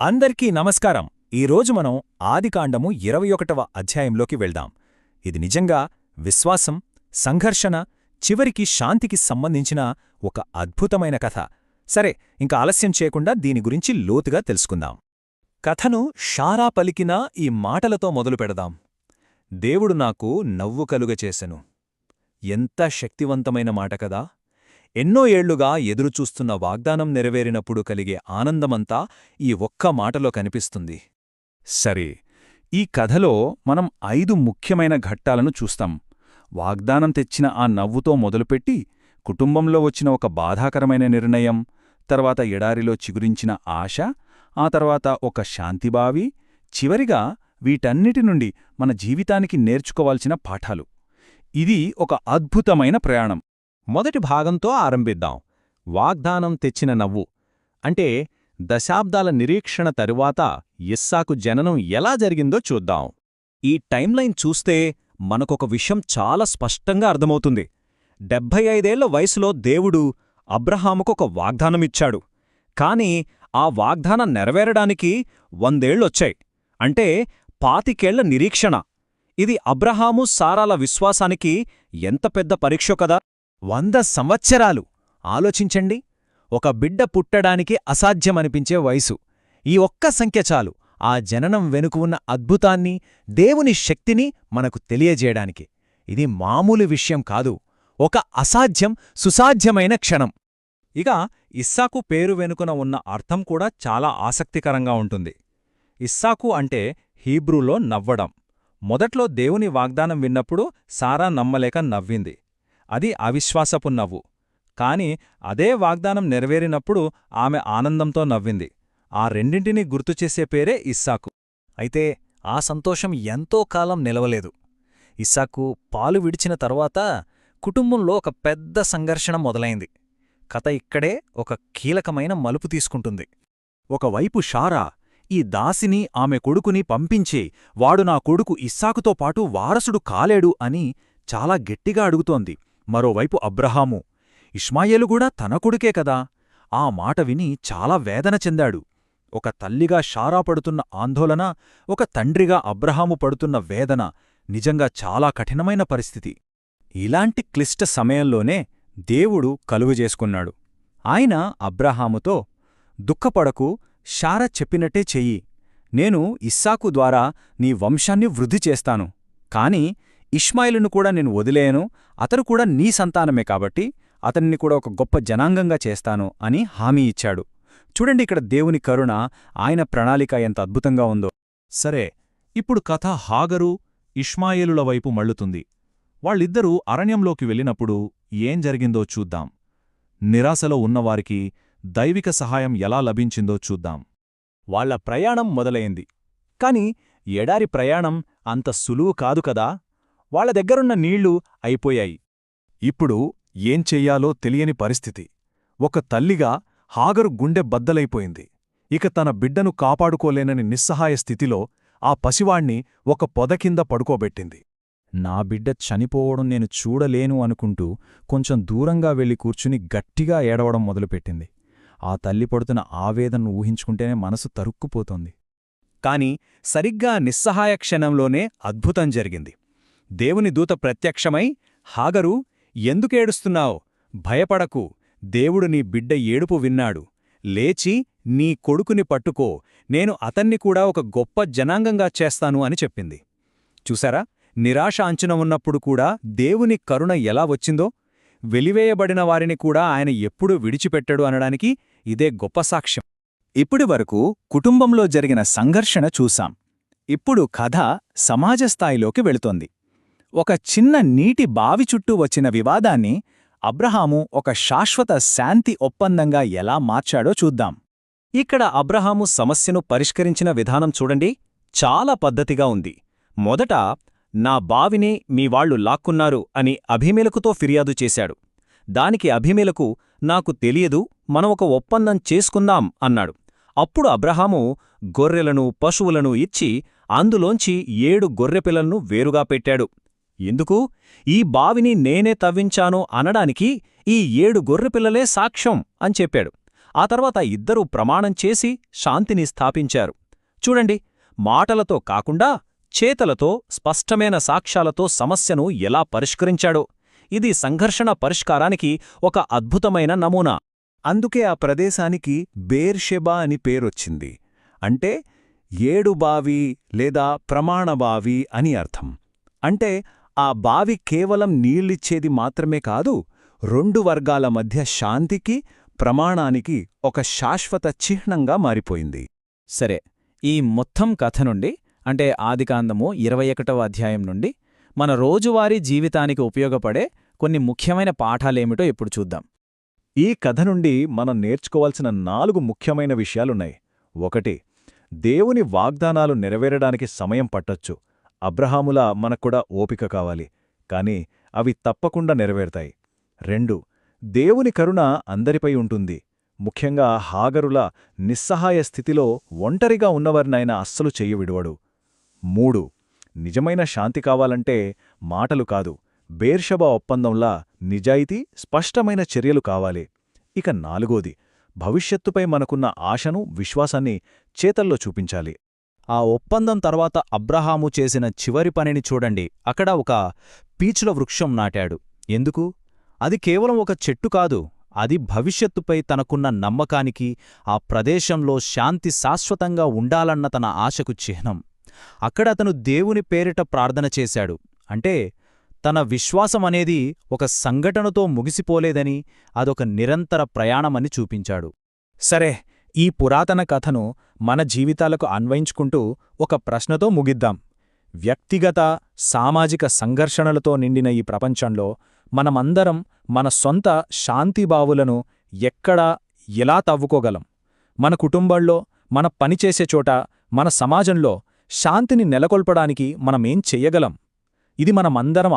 అందరికీ నమస్కారం. ఈరోజు మనం ఆదికాండము ఇరవై ఒకటవ అధ్యాయంలోకి వెళ్దాం. ఇది నిజంగా విశ్వాసం సంఘర్షణ చివరికి శాంతికి సంబంధించిన ఒక అద్భుతమైన కథ. సరే ఇంకా ఆలస్యం చేయకుండా దీని గురించి లోతుగా తెలుసుకుందాం. కథను షారా పలికిన ఈ మాటలతో మొదలు పెడదాం. దేవుడు నాకు నవ్వు కలుగచేసెను. ఎంత శక్తివంతమైన మాట కదా! ఎన్నో ఏళ్ళుగా ఎదురుచూస్తున్న వాగ్దానం నెరవేరినప్పుడు కలిగే ఆనందమంతా ఈ ఒక్క మాటలో కనిపిస్తుంది. సరే ఈ కథలో మనం ఐదు ముఖ్యమైన ఘట్టాలను చూస్తాం. వాగ్దానం తెచ్చిన ఆ నవ్వుతో మొదలుపెట్టి కుటుంబంలో వచ్చిన ఒక బాధాకరమైన నిర్ణయం తర్వాత ఎడారిలో చిగురించిన ఆశ ఆ తర్వాత ఒక శాంతిబావి చివరిగా వీటన్నిటి నుండి మన జీవితానికి నేర్చుకోవాల్సిన పాఠాలు. ఇది ఒక అద్భుతమైన ప్రయాణం. మొదటి భాగంతో ఆరంభిద్దాం. వాగ్దానం తెచ్చిన నవ్వు. అంటే దశాబ్దాల నిరీక్షణ తరువాత ఇస్సాకు జననం ఎలా జరిగిందో చూద్దాం. ఈ టైంలైన్ చూస్తే మనకొక విషయం చాలా స్పష్టంగా అర్థమవుతుంది. డెబ్భై ఐదేళ్ళ వయసులో దేవుడు అబ్రహాముకొక వాగ్దానమిచ్చాడు. కాని ఆ వాగ్దానం నెరవేరడానికి వందేళ్ళొచ్చాయి. అంటే పాతికేళ్ళ నిరీక్షణ. ఇది అబ్రహాము సారాల విశ్వాసానికి ఎంత పెద్ద పరీక్షో కదా? వంద సంవత్సరాలు. ఆలోచించండి ఒక బిడ్డ పుట్టడానికి అసాధ్యమనిపించే వయసు. ఈ ఒక్క సంఖ్య చాలు ఆ జననం వెనుక ఉన్న అద్భుతాన్ని దేవుని శక్తిని మనకు తెలియజేయడానికి. ఇది మామూలు విషయం కాదు ఒక అసాధ్యం సుసాధ్యమైన క్షణం. ఇక ఇస్సాకు పేరు వెనుకన ఉన్న అర్థం కూడా చాలా ఆసక్తికరంగా ఉంటుంది. ఇస్సాకు అంటే హీబ్రూలో నవ్వడం. మొదట్లో దేవుని వాగ్దానం విన్నప్పుడు సారా నమ్మలేక నవ్వింది. అది అవిశ్వాసపు నవ్వు కాని అదే వాగ్దానం నెరవేరినప్పుడు ఆమె ఆనందంతో నవ్వింది. ఆ రెండింటినీ గుర్తుచేసే పేరే ఇస్సాకు. అయితే ఆ సంతోషం ఎంతో కాలం నిలవలేదు. ఇస్సాకు పాలు విడిచిన తరువాత కుటుంబంలో ఒక పెద్ద సంఘర్షణ మొదలైంది. కథ ఇక్కడే ఒక కీలకమైన మలుపు తీసుకుంటుంది. ఒకవైపు షారా ఈ దాసిని ఆమె కొడుకుని పంపించి వాడు నా కొడుకు ఇస్సాకుతో పాటు వారసుడు కాలేడు అని చాలా గట్టిగా అడుగుతోంది. మరోవైపు అబ్రహాము. ఇష్మాయేలు కూడా తన కొడుకే కదా. ఆ మాట విని చాలా వేదన చెందాడు. ఒక తల్లిగా షారా పడుతున్న ఆందోళన ఒక తండ్రిగా అబ్రహాము పడుతున్న వేదన నిజంగా చాలా కఠినమైన పరిస్థితి. ఇలాంటి క్లిష్ట సమయంలోనే దేవుడు కలుగుజేసుకున్నాడు ఆయన అబ్రహాముతో దుఃఖపడకు షార చెప్పినట్టే చెయ్యి. నేను ఇస్సాకు ద్వారా నీ వంశాన్ని వృద్ధి చేస్తాను. కాని ఇష్మాయిలును కూడా నేను వదిలేయను అతను కూడా నీ సంతానమే కాబట్టి అతన్ని కూడా ఒక గొప్ప జనాంగంగా చేస్తాను అని హామీ ఇచ్చాడు. చూడండి ఇక్కడ దేవుని కరుణ ఆయన ప్రణాళిక ఎంత అద్భుతంగా ఉందో. సరే ఇప్పుడు కథ హాగరు ఇష్మాయేలుల వైపు మళ్ళుతుంది. వాళ్ళిద్దరూ అరణ్యంలోకి వెళ్ళినప్పుడు ఏం జరిగిందో చూద్దాం. నిరాశలో ఉన్నవారికి దైవిక సహాయం ఎలా లభించిందో చూద్దాం. వాళ్ళ ప్రయాణం మొదలైంది. కాని ఎడారి ప్రయాణం అంత సులువు కాదు కదా? వాళ్ళ దగ్గరున్న నీళ్ళు అయిపోయాయి. ఇప్పుడు ఏం చెయ్యాలో తెలియని పరిస్థితి. ఒక తల్లిగా హాగరు గుండె బద్దలైపోయింది. ఇక తన బిడ్డను కాపాడుకోలేనని నిస్సహాయ స్థితిలో ఆ పసివాణ్ణి ఒక పొదకింద పడుకోబెట్టింది. నా బిడ్డ చనిపోవడం నేను చూడలేను అనుకుంటూ కొంచెం దూరంగా వెళ్ళి కూర్చుని గట్టిగా ఏడవడం మొదలుపెట్టింది. ఆ తల్లి పడుతున్న ఆవేదనను ఊహించుకుంటేనే మనసు తరుక్కుపోతోంది. కాని సరిగ్గా నిస్సహాయ క్షణంలోనే అద్భుతం జరిగింది. దేవుని దూత ప్రత్యక్షమై హాగరు ఎందుకేడుస్తున్నావు భయపడకు దేవుడు నీ బిడ్డ ఏడుపు విన్నాడు. లేచి నీ కొడుకుని పట్టుకో నేను అతన్ని కూడా ఒక గొప్ప జనాంగంగా చేస్తాను అని చెప్పింది. చూసారా నిరాశ అంచున ఉన్నప్పుడు కూడా దేవుని కరుణ ఎలా వచ్చిందో? వెలివేయబడిన వారిని కూడా ఆయన ఎప్పుడూ విడిచిపెట్టడు అనడానికి ఇదే గొప్ప సాక్ష్యం. ఇప్పటి వరకు కుటుంబంలో జరిగిన సంఘర్షణ చూశాం. ఇప్పుడు కథ సమాజ స్థాయిలోకి వెళుతోంది. ఒక చిన్న నీటి బావి చుట్టూ వచ్చిన వివాదాన్ని అబ్రహాము ఒక శాశ్వత శాంతి ఒప్పందంగా ఎలా మార్చాడో చూద్దాం. ఇక్కడ అబ్రహాము సమస్యను పరిష్కరించిన విధానం చూడండి. చాలా పద్ధతిగా ఉంది. మొదట నా బావిని మీవాళ్ళు లాక్కున్నారు అని అభిమేలకుతో ఫిర్యాదు చేశాడు. దానికి అభిమేలకు నాకు తెలియదు మనం ఒక ఒప్పందం చేసుకుందాం అన్నాడు. అప్పుడు అబ్రహాము గొర్రెలను పశువులను ఇచ్చి అందులోంచి ఏడు గొర్రెపిల్లలను వేరుగా పెట్టాడు. ఎందుకు? ఈ బావిని నేనే తవ్వించాను అనడానికి ఈ ఏడు గొర్రెపిల్లలే సాక్ష్యం అని చెప్పాడు. ఆ తర్వాత ఇద్దరూ ప్రమాణం చేసి శాంతిని స్థాపించారు. చూడండి మాటలతో కాకుండా చేతలతో స్పష్టమైన సాక్ష్యాలతో సమస్యను ఎలా పరిష్కరించాడో. ఇది సంఘర్షణ పరిష్కారానికి ఒక అద్భుతమైన నమూనా. అందుకే ఆ ప్రదేశానికి బేర్షెబా అని పేరొచ్చింది. అంటే ఏడు బావి లేదా ప్రమాణబావి అని అర్థం. అంటే ఆ బావి కేవలం నీళ్ళిచ్చేది మాత్రమే కాదు రెండు వర్గాల మధ్య శాంతికి ప్రమాణానికి ఒక శాశ్వత చిహ్నంగా మారిపోయింది. సరే ఈ మొత్తం కథ నుండి అంటే ఆదికాందము ఇరవై ఒకటవ అధ్యాయం నుండి మన రోజువారీ జీవితానికి ఉపయోగపడే కొన్ని ముఖ్యమైన పాఠాలేమిటో ఇప్పుడు చూద్దాం. ఈ కథ నుండి మనం నేర్చుకోవాల్సిన నాలుగు ముఖ్యమైన విషయాలున్నాయి. ఒకటి దేవుని వాగ్దానాలు నెరవేరడానికి సమయం పట్టొచ్చు. అబ్రహాములా మనక్కూడా ఓపిక కావాలి కాని అవి తప్పకుండా నెరవేరుతాయి. రెండు దేవుని కరుణ అందరిపై ఉంటుంది. ముఖ్యంగా హాగరుల నిస్సహాయ స్థితిలో ఒంటరిగా ఉన్నవారినైన అస్సలు చెయ్యి విడువడు. మూడు నిజమైన శాంతి కావాలంటే మాటలు కాదు బేర్షబా ఒప్పందంలా నిజాయితీ స్పష్టమైన చర్యలు కావాలి. ఇక నాలుగోది భవిష్యత్తుపై మనకున్న ఆశను విశ్వాసాన్ని చేతల్లో చూపించాలి. ఆ ఒప్పందం తర్వాత అబ్రహాము చేసిన చివరి పనిని చూడండి. అక్కడ ఒక పీచుల వృక్షం నాటాడు. ఎందుకు? అది కేవలం ఒక చెట్టు కాదు. అది భవిష్యత్తుపై తనకున్న నమ్మకానికి ఆ ప్రదేశంలో శాంతి శాశ్వతంగా ఉండాలన్న తన ఆశకు చిహ్నం. అక్కడ అతను దేవుని పేరిట ప్రార్థన చేశాడు. అంటే తన విశ్వాసమనేది ఒక సంఘటనతో ముగిసిపోలేదని అదొక నిరంతర ప్రయాణమని చూపించాడు. సరే ఈ పురాతన కథను మన జీవితాలకు అన్వయించుకుంటూ ఒక ప్రశ్నతో ముగిద్దాం. వ్యక్తిగత సామాజిక సంఘర్షణలతో నిండిన ఈ ప్రపంచంలో మనమందరం మన సొంత శాంతిబావులను ఎక్కడా ఎలా తవ్వుకోగలం? మన కుటుంబంలో మన పనిచేసే చోట మన సమాజంలో శాంతిని నెలకొల్పడానికి మనమేం చెయ్యగలం ఇది మనమందరం